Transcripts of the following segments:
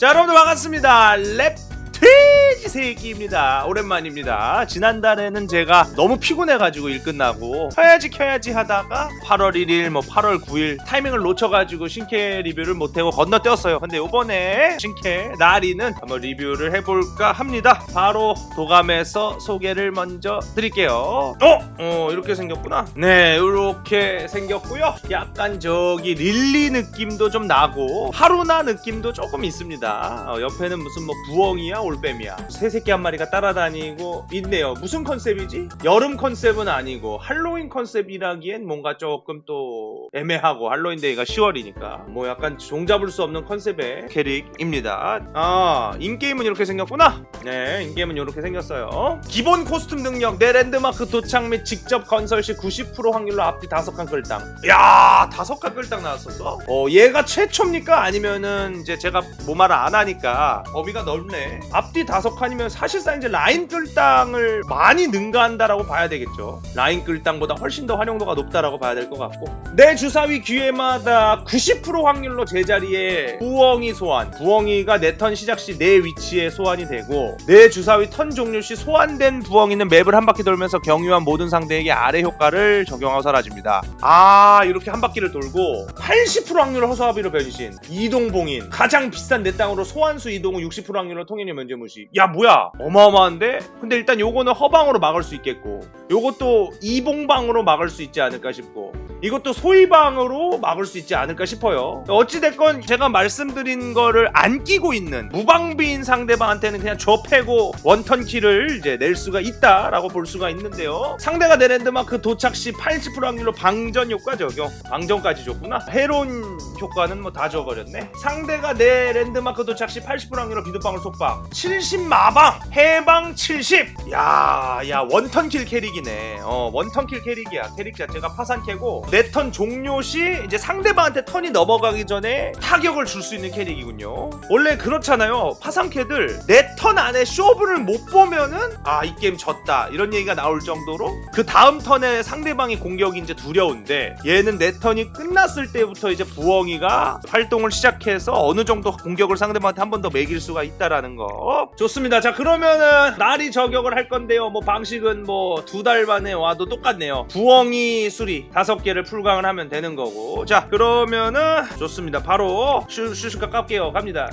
자 여러분들 반갑습니다. 랩트지 새끼입니다. 오랜만입니다. 지난달에는 제가 너무 피곤해가지고 일 끝나고 켜야지 켜야지 하다가 8월 1일 뭐 8월 9일 타이밍을 놓쳐가지고 신캐 리뷰를 못하고 건너뛰었어요. 근데 요번에 신캐 나리는 한번 리뷰를 해볼까 합니다. 바로 도감에서 소개를 먼저 드릴게요. 어? 어 이렇게 생겼구나. 네 이렇게 생겼고요. 약간 저기 릴리 느낌도 좀 나고 하루나 느낌도 조금 있습니다. 어, 옆에는 무슨 뭐 부엉이야 올빼미야 새 새끼 한 마리가 따라다니고 있네요. 무슨 컨셉이지? 여름 컨셉은 아니고 할로윈 컨셉이라기엔 뭔가 조금 또 애매하고 할로윈 데이가 10월이니까 뭐 약간 종잡을 수 없는 컨셉의 캐릭입니다. 아 인게임은 이렇게 생겼구나. 네 인게임은 이렇게 생겼어요. 기본 코스튬 능력 내 랜드마크 도착 및 직접 건설 시 90% 확률로 앞뒤 다섯 칸 끌당. 야 다섯 칸 끌당 나왔었어? 어 얘가 최초입니까? 아니면은 이제 제가 모마를 안 하니까? 범위가 넓네. 앞뒤 다섯 칸이면 사실상 이제 라인 끌당을 많이 능가한다라고 봐야 되겠죠. 라인 끌당보다 훨씬 더 활용도가 높다라고 봐야 될 것 같고. 내 주사위 기회마다 90% 확률로 제자리에 부엉이 소환. 부엉이가 내 턴 시작 시 내 위치에 소환이 되고 내 주사위 턴 종료 시 소환된 부엉이는 맵을 한 바퀴 돌면서 경유한 모든 상대에게 아래 효과를 적용하고 사라집니다. 아 이렇게 한 바퀴를 돌고 80% 확률 허수아비로 변신 이동봉인 가장 비싼 내 땅으로 소환수 이동 후60% 확률로 통행료 면제 무시. 야 뭐야. 어마어마한데? 근데 일단 요거는 허방으로 막을 수 있겠고 요것도 이봉방으로 막을 수 있지 않을까 싶고 이것도 소위방으로 막을 수 있지 않을까 싶어요. 어찌됐건 제가 말씀드린 거를 안 끼고 있는 무방비인 상대방한테는 그냥 저 패고 원턴 킬을 이제 낼 수가 있다라고 볼 수가 있는데요. 상대가 내 랜드마크 도착 시 80% 확률로 방전 효과 적용. 방전까지 줬구나. 해론 효과는 뭐 다 줘버렸네. 상대가 내 랜드마크 도착 시 80% 확률로 비눗방울 속박. 70 마방. 해방 70. 야, 야 원턴 킬 캐릭이 네. 어, 원턴 킬 캐릭이야. 캐릭 자체가 파산캐고 내 턴 종료 시 이제 상대방한테 턴이 넘어가기 전에 타격을 줄 수 있는 캐릭이군요. 원래 그렇잖아요. 파산캐들 내 턴 안에 쇼브를 못 보면은 아 이 게임 졌다 이런 얘기가 나올 정도로 그 다음 턴에 상대방이 공격이 이제 두려운데 얘는 내 턴이 끝났을 때부터 이제 부엉이가 활동을 시작해서 어느 정도 공격을 상대방한테 한 번 더 매길 수가 있다라는 거 좋습니다. 자 그러면은 날이 저격을 할 건데요. 뭐 방식은 뭐두 달 만에 와도 똑같네요. 부엉이 수리 다섯 개를 풀강을 하면 되는 거고 자 그러면은 좋습니다. 바로 슈 슈슈가 깎게요. 갑니다.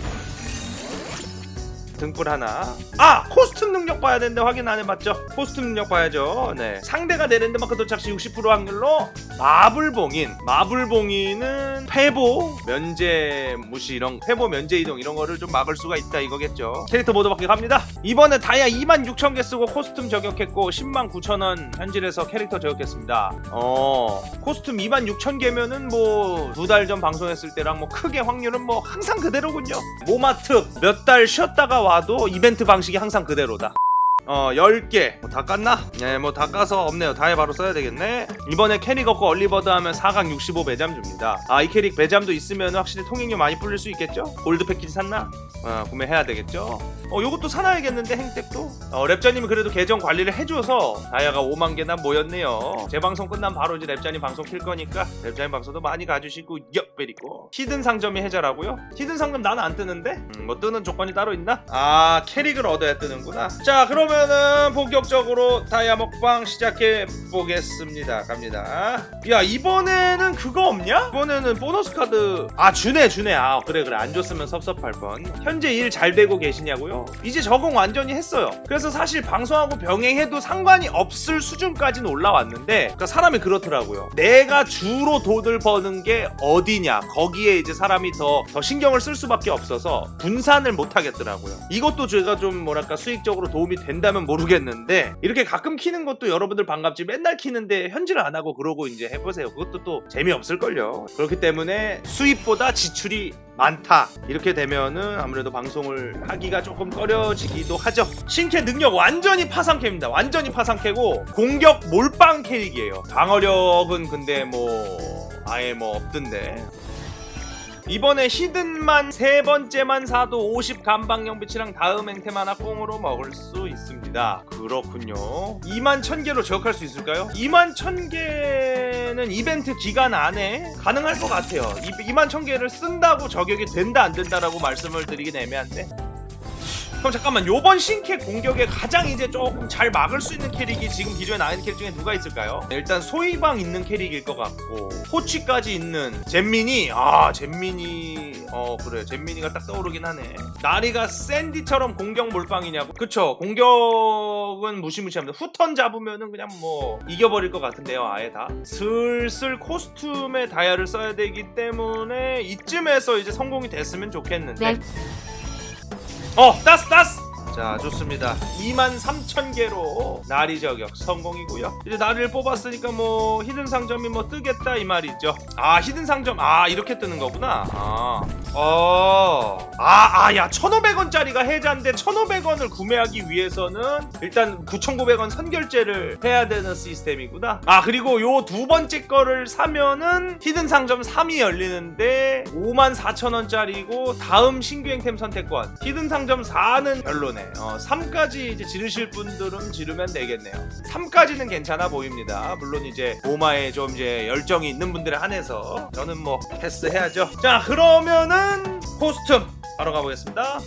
등불 하나. 아! 코스튬 능력 봐야 되는데 확인 안 해봤죠? 코스튬 능력 봐야죠. 네. 상대가 내 랜드마크 도착 시 60% 확률로 마블봉인. 마블봉인은 회보, 면제 무시 이런 회보 면제 이동 이런 거를 좀 막을 수가 있다 이거겠죠. 캐릭터 모두 바뀌 갑니다. 이번에 다이아 2만 6천 개 쓰고 코스튬 저격했고 10만 9천 원 현질에서 캐릭터 저격했습니다. 어 코스튬 2만 6천 개면은 뭐 두 달 전 방송했을 때랑 뭐 크게 확률은 뭐 항상 그대로군요. 모마트 몇달 쉬었다가 와도 이벤트 방식이 항상 그대로다. 어 10개 뭐 다 깠나? 네뭐 다 까서 없네요 다해 바로 써야 되겠네 이번에 캐릭 얻고 얼리버드 하면 4강 65 배잠 줍니다 아 이 캐릭 배잠도 있으면 확실히 통행료 많이 불릴 수 있겠죠? 골드 패키지 샀나? 어 구매해야 되겠죠? 어 요것도 사놔야겠는데 행택도? 어 랩자님이 그래도 계정 관리를 해줘서 다이아가 5만 개나 모였네요 제 방송 끝나면 바로 이제 랩자님 방송 킬 거니까 랩자님 방송도 많이 가주시고 엿베리고 히든 상점이 해자라고요? 히든 상점 나는 안 뜨는데? 음, 뭐 뜨는 조건이 따로 있나? 아 캐릭을 얻어야 뜨는구나 자 그러면 은 본격적으로 다이아 먹방 시작해 보겠습니다. 갑니다. 야 이번에는 그거 없냐? 이번에는 보너스 카드. 아 주네 주네. 아 그래 그래. 안 줬으면 섭섭할 뻔. 현재 일 잘 되고 계시냐고요? 이제 적응 완전히 했어요. 그래서 사실 방송하고 병행해도 상관이 없을 수준까지는 올라왔는데 그러니까 사람이 그렇더라고요. 내가 주로 돈을 버는 게 어디냐. 거기에 이제 사람이 더, 더 신경을 쓸 수밖에 없어서 분산을 못 하겠더라고요. 이것도 제가 좀 뭐랄까 수익적으로 도움이 된다 면 모르겠는데 이렇게 가끔 키는 것도 여러분들 반갑지 맨날 키는데 현질을 안 하고 그러고 이제 해보세요. 그것도 또 재미없을걸요. 그렇기 때문에 수입보다 지출이 많다. 이렇게 되면은 아무래도 방송을 하기가 조금 꺼려지기도 하죠. 신캐 능력 완전히 파상캐입니다. 완전히 파상캐고 공격 몰빵 캐릭이에요. 방어력은 근데 뭐 아예 뭐 없던데 이번에 히든만 세 번째만 사도 50 감방형 빛이랑 다음 하나 꽁으로 먹을 수 있습니다. 그렇군요. 2만 1000개로 저격할 수 있을까요? 2만 1000개는 이벤트 기간 안에 가능할 것 같아요. 2만 1000개를 쓴다고 저격이 된다 안 된다라고 말씀을 드리긴 애매한데 그럼 잠깐만. 요번 신캐 공격에 가장 이제 조금 잘 막을 수 있는 캐릭이 지금 기존에 있는 캐릭 중에 누가 있을까요? 일단 소이방 있는 캐릭일 것 같고 호치까지 있는 잼민이 아 잼민이 어 그래. 잼민이가 딱 떠오르긴 하네. 나리가 샌디처럼 공격 몰빵이냐고. 그쵸. 공격은 무시무시합니다. 후턴 잡으면은 그냥 뭐 이겨버릴 것 같은데요 아예 다. 슬슬 코스튬에 다이아를 써야 되기 때문에 이쯤에서 이제 성공이 됐으면 좋겠는데. 네. 어, 따스 따스. 자, 좋습니다. 2만 3천 개로 나리 저격 성공이고요. 이제 나리를 뽑았으니까 뭐 히든 상점이 뭐 뜨겠다 이 말이죠. 아, 히든 상점 아 이렇게 뜨는 거구나. 아, 어, 아, 아, 야, 1,500원짜리가 해자인데 1,500원을 구매하기 위해서는 일단 9,900원 선결제를 해야 되는 시스템이구나. 아, 그리고 요 두 번째 거를 사면은 히든 상점 3이 열리는데 5만 4천 원짜리고 다음 신규 행템 선택권. 히든 상점 4는 별로네. 어, 3까지 이제 지르실 분들은 지르면 되겠네요. 3까지는 괜찮아 보입니다. 물론 이제 로마에 좀 이제 열정이 있는 분들에 한해서 저는 뭐 패스 해야죠. 자, 그러면은 코스튬 바로 가보겠습니다.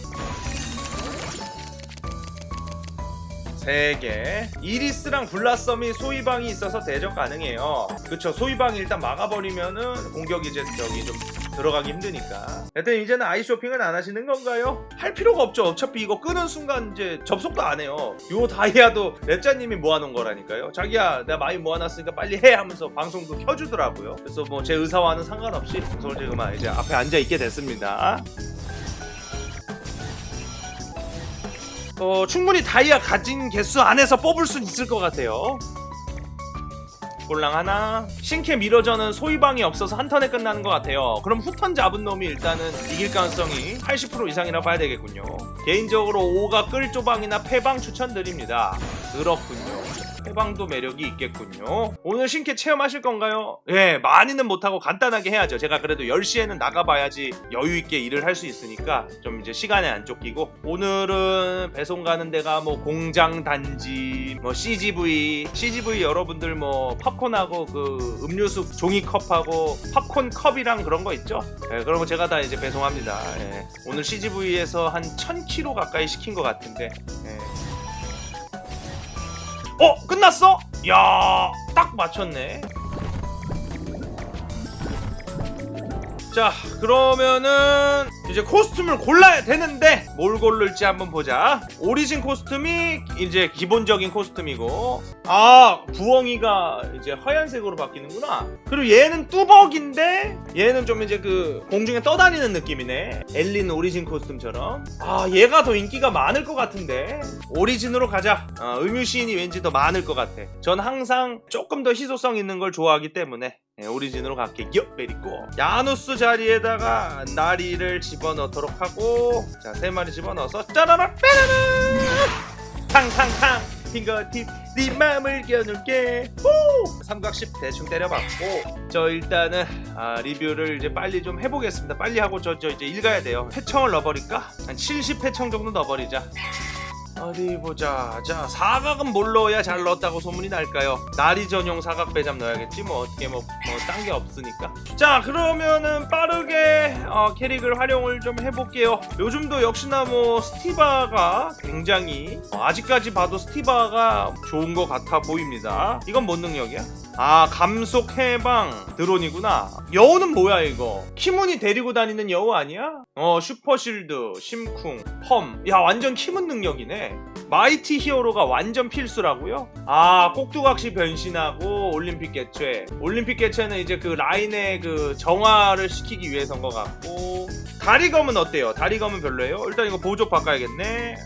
3개 이리스랑 블라썸이 소위방이 있어서 대적 가능해요 그쵸 소위방이 일단 막아버리면은 공격이 이제 저기 좀 들어가기 힘드니까. 하여튼 이제는 아이 쇼핑은 안 하시는 건가요? 할 필요가 없죠. 어차피 이거 끄는 순간 이제 접속도 안 해요. 요 다이아도 랩자님이 모아놓은 거라니까요. 자기야 내가 많이 모아놨으니까 빨리 해 하면서 방송도 켜주더라고요. 그래서 뭐 제 의사와는 상관없이 지금 이제 앞에 앉아 있게 됐습니다. 어, 충분히 다이아 가진 개수 안에서 뽑을 수 있을 것 같아요. 꼴랑 하나. 신캐 미러전은 소위방이 없어서 한 턴에 끝나는 것 같아요. 그럼 후턴 잡은 놈이 일단은 이길 가능성이 80% 이상이라 봐야 되겠군요. 개인적으로 5가 끌조방이나 패방 추천드립니다. 그렇군요. 해방도 매력이 있겠군요. 오늘 신캐 체험하실 건가요? 예, 많이는 못하고 간단하게 해야죠. 제가 그래도 10시에는 나가봐야지 여유있게 일을 할 수 있으니까 좀 이제 시간에 안 쫓기고 오늘은 배송 가는 데가 뭐 공장 단지, 뭐 CGV, CGV 여러분들 뭐 팝콘하고 그 음료수 종이컵하고 팝콘 컵이랑 그런 거 있죠? 예, 거 제가 다 이제 배송합니다. 예. 오늘 CGV에서 한 1000kg 가까이 시킨 것 같은데 예. 어 끝났어? 야, 딱 맞췄네. 자, 그러면은 이제 코스튬을 골라야 되는데 뭘 고를지 한번 보자. 오리진 코스튬이 이제 기본적인 코스튬이고, 아 부엉이가 이제 하얀색으로 바뀌는구나. 그리고 얘는 뚜벅인데 얘는 좀 이제 그 공중에 떠다니는 느낌이네. 엘린 오리진 코스튬처럼. 아 얘가 더 인기가 많을 것 같은데 오리진으로 가자. 어, 음유 시인이 왠지 더 많을 것 같아. 전 항상 조금 더 희소성 있는 걸 좋아하기 때문에 네, 오리진으로 갈게요. 메리고 야누스 자리에다가 나리를 집어넣도록 하고 자 세 마리 집어넣어서 짜라라 빼라라! 탕탕탕! 핑거팁 네 맘을 겨눌게. 호 삼각십 대충 때려봤고 저 일단은 아, 리뷰를 이제 빨리 좀 해보겠습니다. 빨리 하고 저, 저 이제 읽어야 돼요. 패청을 넣어버릴까? 한 70패청 정도 넣어버리자 어디 보자. 자, 사각은 뭘 넣어야 잘 넣었다고 소문이 날까요? 나리 전용 사각 배잡 넣어야겠지. 뭐 어떻게 뭐딴게 없으니까. 자, 그러면은 빠르게 어, 캐릭을 활용을 좀 해볼게요. 요즘도 역시나 뭐 스티바가 굉장히 어, 아직까지 봐도 스티바가 좋은 것 같아 보입니다. 이건 뭔 능력이야? 아 감속 해방 드론이구나 여우는 뭐야 이거 키문이 데리고 다니는 여우 아니야? 어 슈퍼실드 심쿵 펌야 완전 키문 능력이네 마이티 히어로가 완전 필수라고요? 아 꼭두각시 변신하고 올림픽 개최 올림픽 개최는 이제 그 라인의 그 정화를 시키기 위해서인 것 같고 다리검은 어때요? 다리검은 별로예요? 일단 이거 보조 바꿔야겠네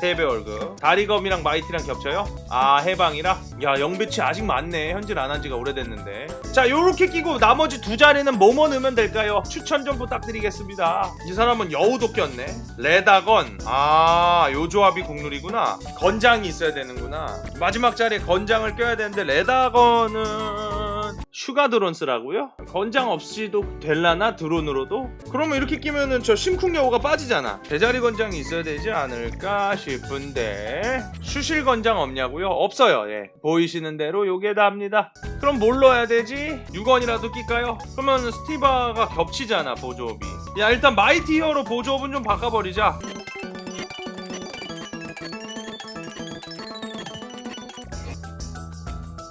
3배 월급. 다리검이랑 마이티랑 겹쳐요? 아 해방이라? 야 영배치 아직 많네. 현질 안 한 지가 오래됐는데. 자 요렇게 끼고 나머지 두 자리는 뭐뭐 넣으면 될까요? 추천 좀 부탁드리겠습니다. 이 사람은 여우도 꼈네. 레다건. 아 요 조합이 국룰이구나. 건장이 있어야 되는구나. 마지막 자리에 건장을 껴야 되는데 레다건은 추가 드론 쓰라고요? 건장 없이도 될라나 드론으로도? 그러면 이렇게 끼면은 저 심쿵 여우가 빠지잖아 제자리 건장이 있어야 되지 않을까 싶은데 수실 건장 없냐고요? 없어요 예 보이시는 대로 요게 답니다 그럼 뭘 넣어야 되지? 6원이라도 낄까요? 그러면 스티바가 겹치잖아 보조업이 야 일단 마이티 히어로 보조업은 좀 바꿔버리자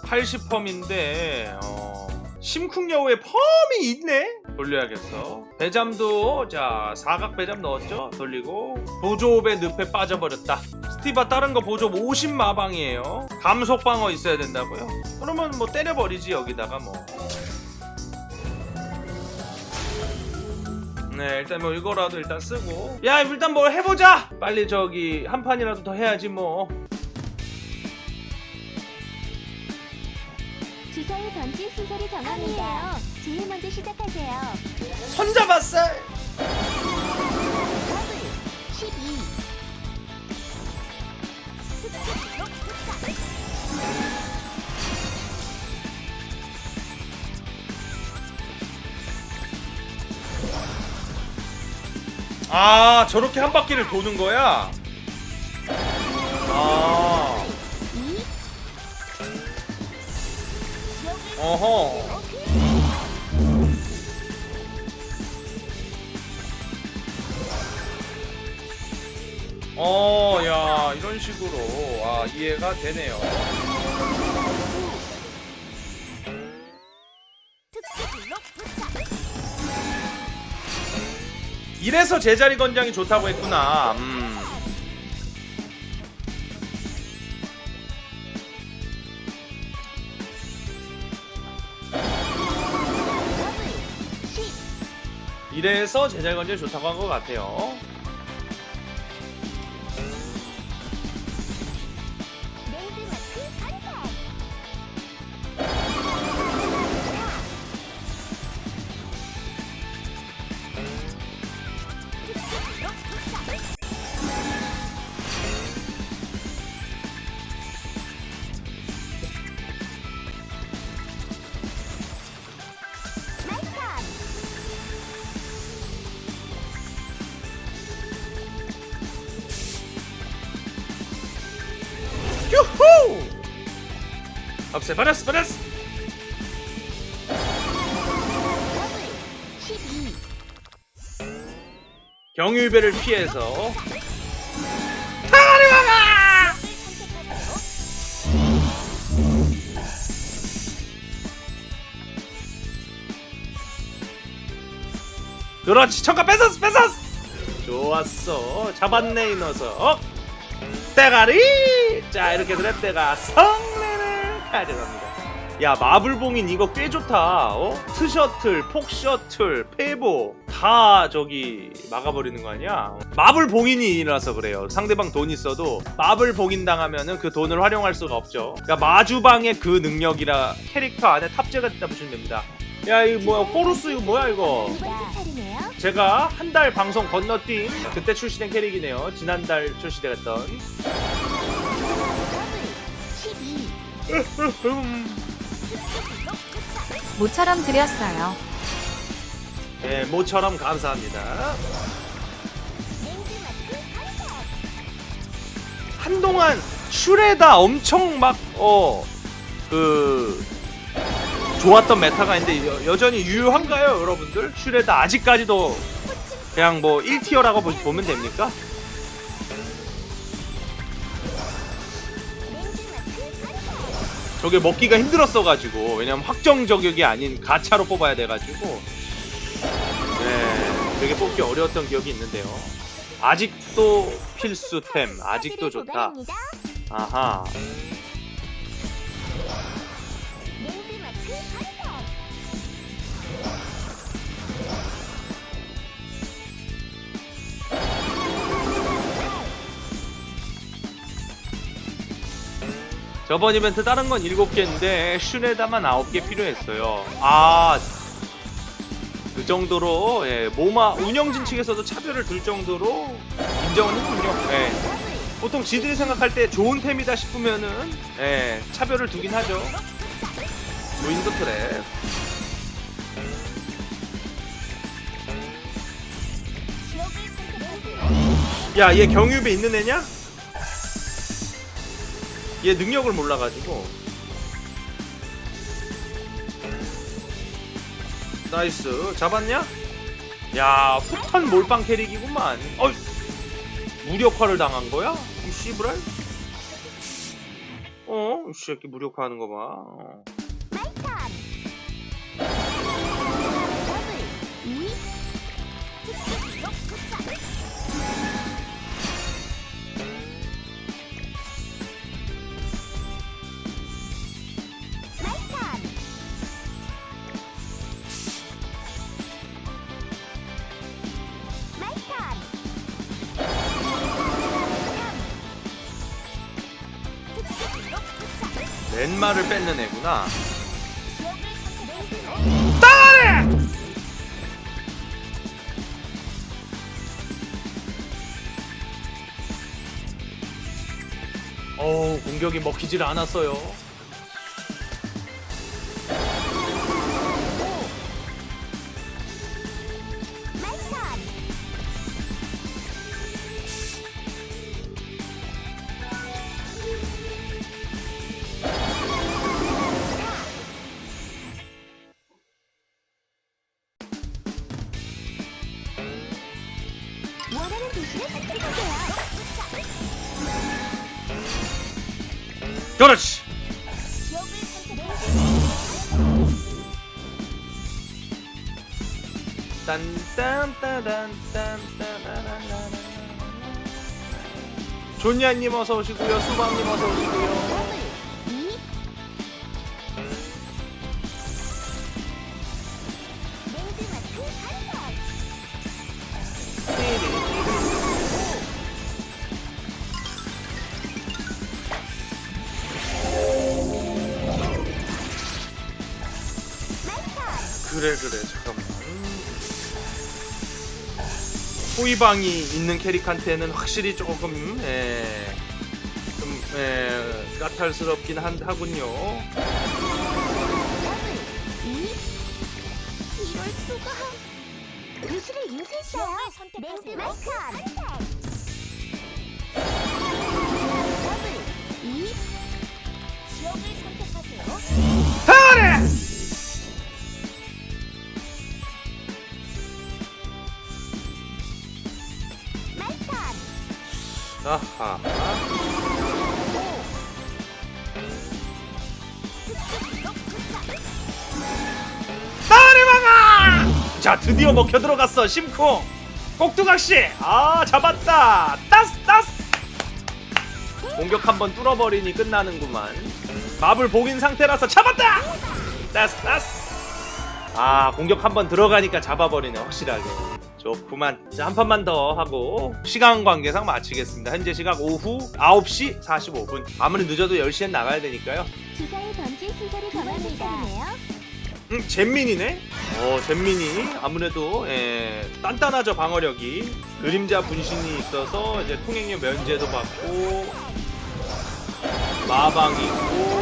(80 펌인데) 어... 심쿵여우에 펌이 있네? 돌려야겠어 배잠도 자 사각 배잠 넣었죠? 돌리고 보조업의 늪에 빠져버렸다 스티바 다른 거 보조업 50마방이에요 감속 방어 있어야 된다고요? 그러면 뭐 때려버리지 여기다가 뭐 네, 일단 뭐 이거라도 일단 쓰고. 야, 일단 뭘 해보자! 빨리 저기 한 판이라도 더 해야지 뭐. 주사위 던질 순서를 정합니다. 제일 먼저 시작하세요. 손 잡았어! 더블 12 아, 저렇게 한 바퀴를 도는 거야? 아, 어허. 어, 야, 이런 식으로, 아, 이해가 되네요. 이래서 제자리 건장이 좋다고 했구나. 음. 이래서 제자리 건장이 좋다고 한 것 같아요. 더블 12 경유배를 피해서 선택하세요. 그렇지 청가 뺏었어 뺏었어! 좋았어. 잡았네 이 녀석. 대가리! 자 이렇게 드랩대가 성 례를 가져갑니다 야 마블봉인 이거 꽤 좋다 어? 트셔틀 폭셔틀 페보 다 저기 막아버리는 거 아니야 마블 봉인이라서 그래요 상대방 돈 있어도 마블 봉인 당하면은 그 돈을 활용할 수가 없죠 그러니까 마주방의 그 능력이라 캐릭터 안에 탑재가 됐다 보시면 됩니다 야 이거 뭐야 포루스 이거 뭐야 이거. 제가 한 달 방송 건너뛴 그때 출시된 캐릭이네요. 지난달 출시됐던. 12 모처럼 드렸어요. 네, 모처럼 감사합니다. 한동안 슈레다 엄청 막, 어, 그, 좋았던 메타가 있는데 여, 여전히 유효한가요, 여러분들? 슈레다 아직까지도 그냥 뭐 1티어라고 보면 됩니까? 저게 먹기가 힘들었어가지고 왜냐면 확정 저격이 아닌 가차로 뽑아야 돼가지고. 네 되게 뽑기 어려웠던 기억이 있는데요. 아직도 필수템 아직도 좋다. 고갈입니다. 아하 저번 이벤트 다른 건 7개인데 슈네다만 9개 필요했어요. 아... 그 정도로 예, 모마 운영진 측에서도 차별을 둘 정도로 인정을 했군요. 예. 보통 지들이 생각할 때 좋은 템이다 싶으면은 예, 차별을 두긴 하죠. 뭐 루인드 트랩. 야, 얘 경유비 있는 애냐? 얘 능력을 몰라가지고. 나이스. 잡았냐? 야, 후턴 몰빵 캐릭이구만. 어이, 무력화를 당한 거야? 이 씨브랄? 어? 이 새끼 무력화하는 거 봐. 어. 렌마를 뺏는 애구나. 따라래! 어우 공격이 먹히질 않았어요. 그렇지. 존야님 어서 오시고요. 수방님 어서 오시고요. 그래 그래 잠깐만. 호위방이 있는 캐릭한테는 확실히 조금 예, 좀 예, 까탈스럽긴 한, 하군요. 이 이럴 수가 도시를 인쇄시켜요. 랜드마크 한산 이 아하. 따레마가! 자 드디어 먹혀 들어갔어 심쿵. 꼭두각시 아 잡았다. 따스 따스. 공격 한번 뚫어버리니 끝나는구만. 마블 복인 상태라서 잡았다! 따스 따스. 아 공격 한번 들어가니까 잡아버리네 확실하게 좋구만 자 한 판만 더 하고 시간 관계상 마치겠습니다 현재 시각 오후 9시 45분 아무리 늦어도 10시엔 나가야 되니까요 주사위 던질 순서를 정합니다. 음, 잼민이네. 어, 잼민이 아무래도 예, 단단하죠 방어력이. 그림자 분신이 있어서 이제 통행료 면제도 받고 마방 있고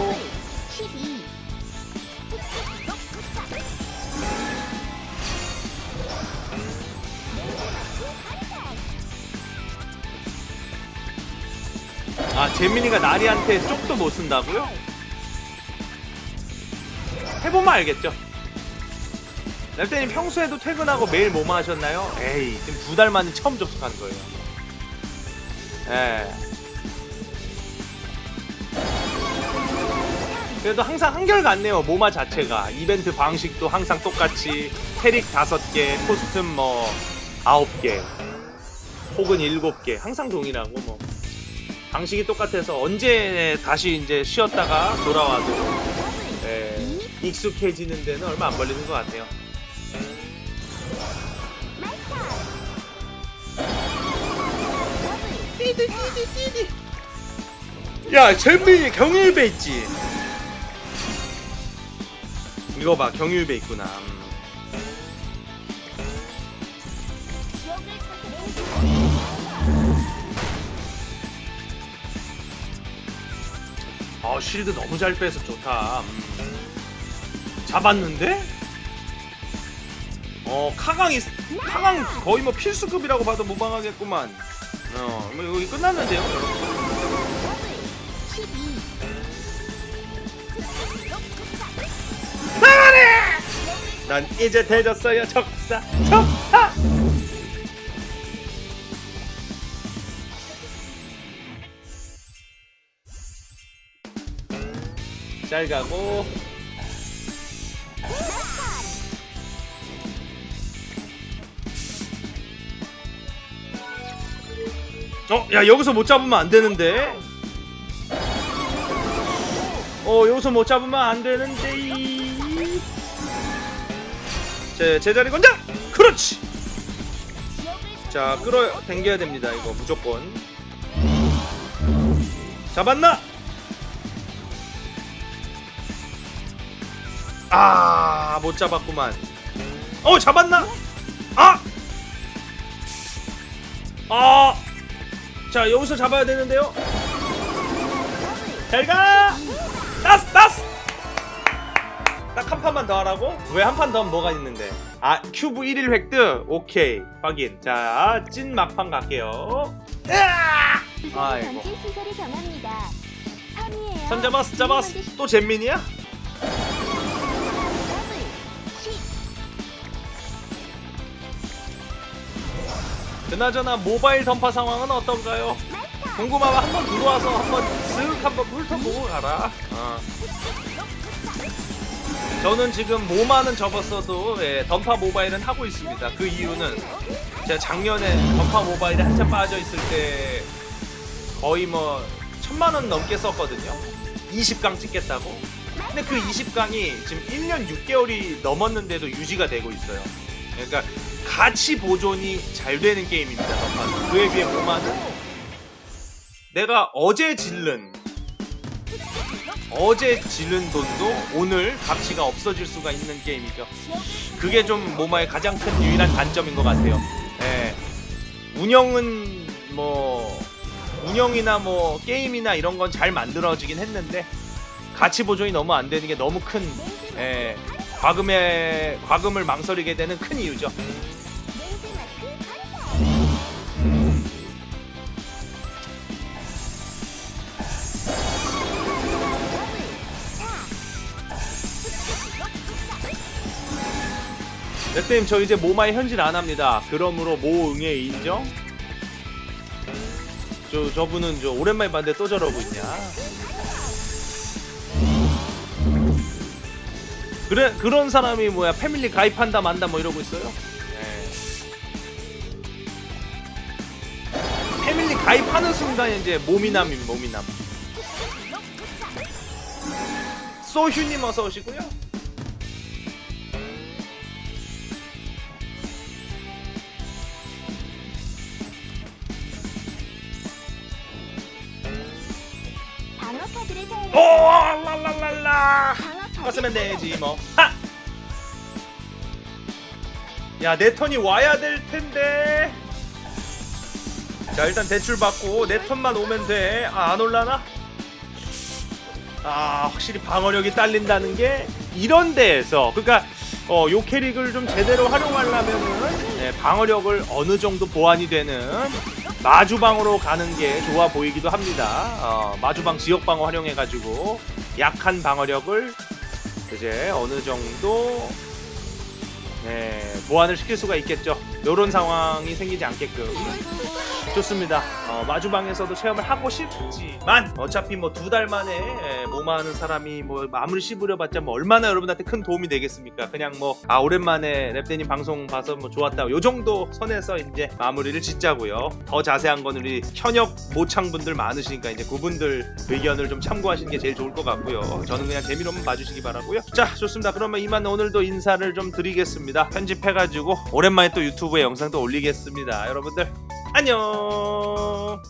아 잼민이가 나리한테 쪽도 못 쓴다고요? 해보면 알겠죠. 랩대님 평소에도 퇴근하고 매일 뭐만 하셨나요? 에이 지금 두 달 만에 처음 접속하는 거예요. 예. 그래도 항상 한결같네요 모마 자체가 이벤트 방식도 항상 똑같이 캐릭 다섯 개 코스튬 뭐 아홉 개 혹은 일곱 개 항상 동일하고 뭐 방식이 똑같아서 언제 다시 이제 쉬었다가 돌아와도 예, 익숙해지는 데는 얼마 안 걸리는 것 같아요. 야, 잼민이 경유배 있지? 이거 봐, 경유배 있구나. 아, 실드 너무 잘 빼서 좋다. 음. 잡았는데? 어? 어 카강이 카강 거의 뭐 필수급이라고 봐도 무방하겠구만 어뭐 여기 끝났는데요 12난 이제 되졌어요 적사 적사 잘 가고 어, 야 여기서 못 잡으면 안 되는데. 어, 여기서 못 잡으면 안 되는데. 제 제자리 권장. 그렇지. 자, 끌어 당겨야 됩니다. 이거 무조건. 잡았나? 아, 못 잡았구만. 어, 잡았나? 아! 아! 자, 여기서 잡아야 되는데요. 잘 가! 따스, 따스! 딱 한 판만 더 하라고? 왜 한 판 더 하면 뭐가 있는데? 아, 큐브 1일 획득? 오케이. 확인. 자, 찐 막판 갈게요. 으아! 아이고. 던질 순서를 정합니다. 3위에요. 선 잡았어, 잡았어. 또 잼민이야? 그나저나 모바일 던파 상황은 어떤가요? 궁금하면 한번 들어와서 한번 쓱 한번 훑어보고 가라. 어. 저는 지금 모마는 접었어도 예, 던파 모바일은 하고 있습니다. 그 이유는 제가 작년에 던파 모바일에 한참 빠져 있을 때 거의 뭐 천만 원 넘게 썼거든요. 20강 찍겠다고. 근데 그 20강이 지금 1년 6개월이 넘었는데도 유지가 되고 있어요. 그러니까 가치 보존이 잘 되는 게임입니다. 던파는. 그에 비해 모마는 내가 어제 질른 어제 질른 돈도 오늘 가치가 없어질 수가 있는 게임이죠. 그게 좀 모마의 가장 큰 유일한 단점인 것 같아요. 예. 운영은 뭐 운영이나 뭐 게임이나 이런 건 잘 만들어지긴 했는데 가치 보존이 너무 안 되는 게 너무 큰 예, 과금에 과금을 망설이게 되는 큰 이유죠. 쌤 저 이제 모마에 현질 안 합니다. 그러므로 모응에 인정. 저 저분은 저 오랜만에 봤는데 또 저러고 있냐? 그래 그런 사람이 뭐야 패밀리 가입한다 만다 뭐 이러고 있어요? 네. 패밀리 가입하는 순간 이제 모미남임 모미남. 소휴님 어서 오시고요. 오 사용해 랄랄랄라. 갔으면 되지 뭐. 하! 야, 내 턴이 와야 될 텐데. 자, 일단 대출 받고 내 턴만 오면 돼. 아, 안 올라나? 아, 확실히 방어력이 딸린다는 게 이런 데에서 그러니까 어, 요 캐릭을 좀 제대로 활용하려면은 네, 방어력을 어느 정도 보완이 되는 마주방으로 가는 게 좋아 보이기도 합니다. 어, 마주방 지역 방어 활용해가지고 약한 방어력을 이제 어느 정도 네, 보완을 시킬 수가 있겠죠. 이런 상황이 생기지 않게끔 좋습니다. 어, 마주방에서도 체험을 하고 싶지만 어차피 뭐 두 달 만에 예, 모마하는 사람이 뭐 아무리 씹으려봤자 뭐 얼마나 여러분한테 큰 도움이 되겠습니까? 그냥 뭐 아 오랜만에 랩데님 방송 봐서 뭐 좋았다. 요 정도 선에서 이제 마무리를 짓자고요. 더 자세한 건 우리 현역 모창 분들 많으시니까 이제 그분들 의견을 좀 참고하시는 게 제일 좋을 것 같고요. 저는 그냥 재미로만 봐주시기 바라고요. 자 좋습니다. 그러면 이만 오늘도 인사를 좀 드리겠습니다. 편집해가지고 오랜만에 또 유튜브에 영상도 올리겠습니다. 여러분들 안녕.